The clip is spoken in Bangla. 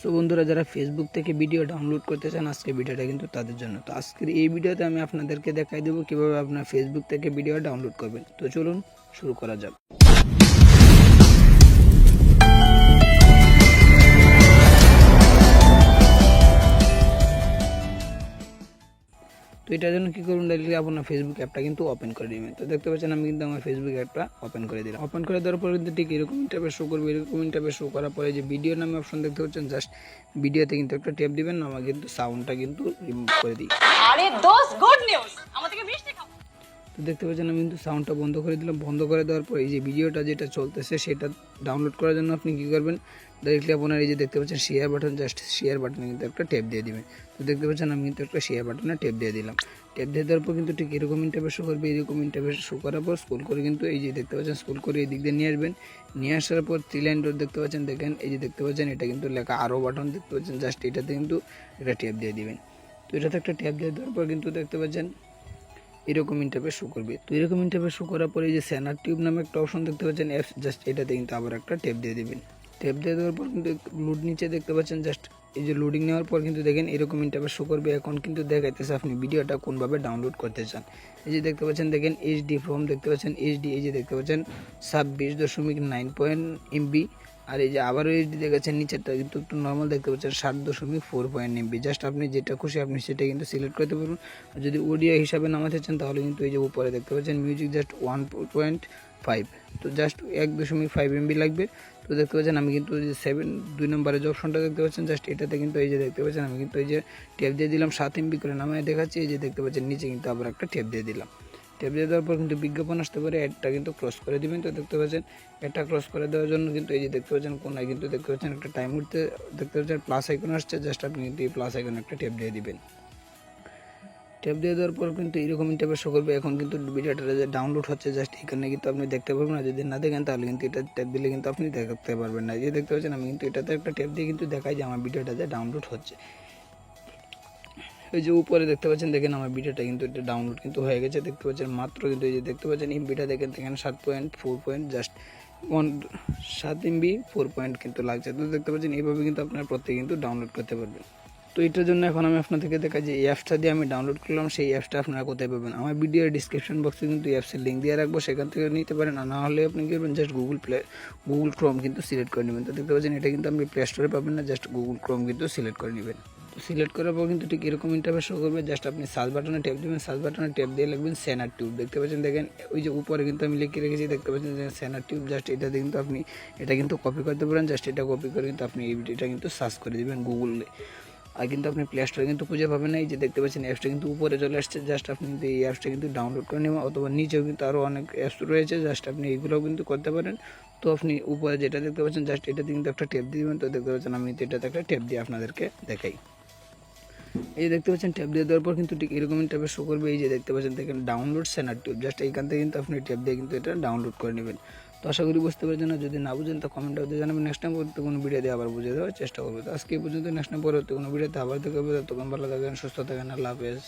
সো বন্ধুরা, যারা ফেসবুক থেকে ভিডিও ডাউনলোড করতে চান আজকে ভিডিওটা কিন্তু তাদের জন্য। তো আজকের এই ভিডিওতে আমি আপনাদেরকে দেখাই দেবো কীভাবে আপনার ফেসবুক থেকে ভিডিও ডাউনলোড করবেন। তো চলুন শুরু করা যাক। তো এটার জন্য কী করুন ডাইরেক্টলি আপনার ফেসবুক অ্যাপটা কিন্তু ওপেন করে দিবেন তো দেখতে পাচ্ছেন আমি কিন্তু আমার ফেসবুক অ্যাপটা ওপেন করে দিলাম। ওপেন করে দেওয়ার পর কিন্তু ঠিক এরকম ইন্টারভেস শো করবে, এরকম ইন্টারভেস শো করার পরে যে ভিডিও নামে অপশন দেখতে পাচ্ছেন জাস্ট ভিডিওতে কিন্তু একটা ট্যাপ দিবেন, আমার কিন্তু সাউন্ডটা কিন্তু রিমুভ করে দিই। আরে গুড নিউজ আমাদেরকে মিষ্টি খাও। তো দেখতে পাচ্ছেন আমি কিন্তু সাউন্ডটা বন্ধ করে দিলাম। বন্ধ করে দেওয়ার পর এই যে ভিডিওটা যেটা চলতেছে সেটা ডাউনলোড করার জন্য আপনি কী করবেন? ডাইরেক্টলি আপনার এই যে দেখতে পাচ্ছেন শেয়ার বাটন জাস্ট শেয়ার বাটনে কিন্তু একটা ট্যাপ দিয়ে দিবেন। তো দেখতে পাচ্ছেন আমি কিন্তু একটা শেয়ার বাটনে ট্যাপ দিয়ে দিলাম। ট্যাপ দিয়ে দেওয়ার পর কিন্তু ঠিক এরকম ইন্টারভেস শো করবে, এরকম ইন্টারভেস শো করার পর স্কুল করে কিন্তু এই যে দেখতে পাচ্ছেন স্কুল করে এই দিক দিয়ে নিয়ে আসবেন। নিয়ে আসার পর থ্রি লাইন ডোর দেখতে পাচ্ছেন, দেখেন এই যে দেখতে পাচ্ছেন এটা কিন্তু লেখা আরও বাটন দেখতে পাচ্ছেন জাস্ট এটাতে কিন্তু একটা ট্যাপ দিয়ে দিবেন। তো এটাতে একটা ট্যাপ দিয়ে দেওয়ার পর কিন্তু দেখতে পাচ্ছেন এরকম ইন্টারভেস শো করবে। তো এরকম ইন্টারভেস শো করার পরে এই যে স্যানার টিউব নামে একটা অপশন দেখতে পাচ্ছেন অ্যাপস জাস্ট এটাতে কিন্তু আবার একটা ট্যাপ দিয়ে দিবেন। ট্যাপ দিয়ে দেওয়ার পর কিন্তু লুড নিচে দেখতে পাচ্ছেন জাস্ট এই যে লোডিং নেওয়ার পর কিন্তু দেখেন এরকম ইন্টারভেস শো করবে। এখন কিন্তু দেখাইতেছে আপনি ভিডিওটা কোনভাবে ডাউনলোড করতে চান। এই যে দেখতে পাচ্ছেন, দেখেন এইচডি ফর্ম দেখতে পাচ্ছেন এইচডি এই যে দেখতে পাচ্ছেন, ছাব্বিশ দশমিক নাইন পয়েন্ট এমবি আর এই যে আবারও এইচডি দেখাচ্ছেন নিচেরটা কিন্তু একটু নর্মাল দেখতে পাচ্ছেন, সাত দশমিক ফোর পয়েন্ট এমবি জাস্ট আপনি যেটা খুশি আপনি সেটা কিন্তু সিলেক্ট করতে পারবেন। আর যদি অডিও হিসাবে নামাতে চান তাহলে কিন্তু এই যে উপরে দেখতে পাচ্ছেন music just one point five তো জাস্ট এক দশমিক ফাইভ এমবি লাগবে। তো দেখতে পাচ্ছেন আমি কিন্তু ওই যে সেভেন দুই নম্বরের যে অপশনটা দেখতে পাচ্ছেন জাস্ট এটাতে কিন্তু এই যে দেখতে পাচ্ছেন আমি কিন্তু এই যে ট্যাপ দিয়ে দিলাম, সাত এমবি করে নামায় দেখাচ্ছি। এই যে দেখতে পাচ্ছেন, নিচে কিন্তু আবার একটা ট্যাপ দিয়ে দিলাম। ট্যাপ দিয়ে দেওয়ার পর কিন্তু বিজ্ঞাপন আসতে পারে অ্যাডটা কিন্তু ক্রস করে দিবেন। তো দেখতে পাচ্ছেন অ্যাডটা ক্রস করে দেওয়ার জন্য কিন্তু এই যে দেখতে পাচ্ছেন, কোনায় কিন্তু দেখতে পাচ্ছেন একটা টাইম উঠতে, দেখতে পাচ্ছেন প্লাস আইকন আসছে জাস্ট আপনি কিন্তু এই প্লাস আইকন একটা ট্যাপ দিয়ে দিবেন। ট্যাপ দিয়ে দেওয়ার পর কিন্তু এরকম শো করবে। এখন কিন্তু ভিডিওটা যে ডাউনলোড হচ্ছে জাস্ট এখানে কিন্তু আপনি দেখতে পারবেন না। যদি না দেখেন, তাহলে কিন্তু এটা ট্যাপ দিলে কিন্তু আপনি দেখতে পারবেন না। যে দেখতে পাচ্ছেন, আমি কিন্তু এটাতে একটা ট্যাপ দিয়ে কিন্তু দেখাই যে আমার ভিডিওটা যে ডাউনলোড হচ্ছে। এই যে উপরে দেখতে পাচ্ছেন, দেখেন আমার বিটাটা কিন্তু এটা ডাউনলোড কিন্তু হয়ে গেছে। দেখতে পাচ্ছেন, মাত্র কিন্তু এই যে দেখতে পাচ্ছেন এমবিটা দেখেন দেখেন, সাত point four point just one সাত এমবি ফোর পয়েন্ট কিন্তু লাগছে। তো দেখতে পাচ্ছেন, এইভাবে কিন্তু আপনার প্রত্যেকে কিন্তু ডাউনলোড করতে পারবেন। তো এটার জন্য এখন আমি আপনাদেরকে দেখা যে এই অ্যাপসটা দিয়ে আমি ডাউনলোড করলাম, সেই অ্যাপসটা আপনারা কোথায় পাবেন? আমার ভিডিওর ডিসক্রিপশন বক্সে কিন্তু অ্যাপসের লিঙ্ক দিয়ে রাখব, সেখান থেকে নিতে পারেন। আর না হলে আপনি কি করবেন just Google play Google chrome কিন্তু সিলেক্ট করে নেবেন। তো দেখতে পাচ্ছেন, এটা কিন্তু আপনি প্লে স্টোরে পাবেন না জাস্ট গুগল ক্রোম কিন্তু সিলেক্ট করে নেবেন। তো সিলেক্ট করার পর কিন্তু ঠিক এরকম ইন্টারভেস শো করবে জাস্ট আপনি সার্চ বাটনে ট্যাপ দেবেন সার্চ বাটনে ট্যাপ দিয়ে লিখবেন স্যানার টিউব দেখতে পাচ্ছেন, দেখেন, ওই যে উপরে কিন্তু আমি লিখে রেখেছি, দেখতে পাচ্ছেন, যে স্যানার টিউব জাস্ট এটাতে কিন্তু আপনি, এটা কিন্তু কপি করতে পারেন জাস্ট এটা কপি করে কিন্তু আপনি এই ভিডিওটা কিন্তু সার্চ করে দেবেন গুগলে আর কিন্তু আপনি প্লে স্টোরে কিন্তু খুঁজে পাবেন এই যে দেখতে পাচ্ছেন অ্যাপসটা কিন্তু উপরে চলে আসছে। জাস্ট আপনি কিন্তু এই অ্যাপসটা কিন্তু ডাউনলোড করে নেবেন, অথবা নিচেও কিন্তু আরও অনেক অ্যাপস রয়েছে জাস্ট আপনি এইগুলোও কিন্তু করতে পারেন। তো আপনি উপরে যেটা দেখতে পাচ্ছেন জাস্ট এটাতে কিন্তু একটা টেপ দিয়ে দেবেন। তো দেখতে পাচ্ছেন, আমি এটাতে একটা টেপ দিয়ে আপনাদেরকে দেখাই। এই দেখতে পাচ্ছেন ট্যাপ দিয়ে দেওয়ার পর কিন্তু ঠিক এরকমই ট্যাপে শো করবে। এই যে দেখতে পাচ্ছেন, দেখেন ডাউনলোড সেনার টিউব জাস্ট এইখান থেকে কিন্তু আপনি ট্যাপ দিয়ে কিন্তু এটা ডাউনলোড করে নেবেন। তো আশা করি বুঝতে পারছেন। যদি না বুঝেন, তো কমেন্ট করতে জানাবেন। নেক্সট টাইম পরবর্তী কোনো ভিডিও দিয়ে আবার বুঝে দেওয়ার চেষ্টা করব। তো আজকে পর্যন্ত নেক্সট টাইম পরবর্তী কোনো ভিডিওতে আবার দেখে তখন ভালো থাকেন, সুস্থ থাকেন। আল্লাহ হাফেজ।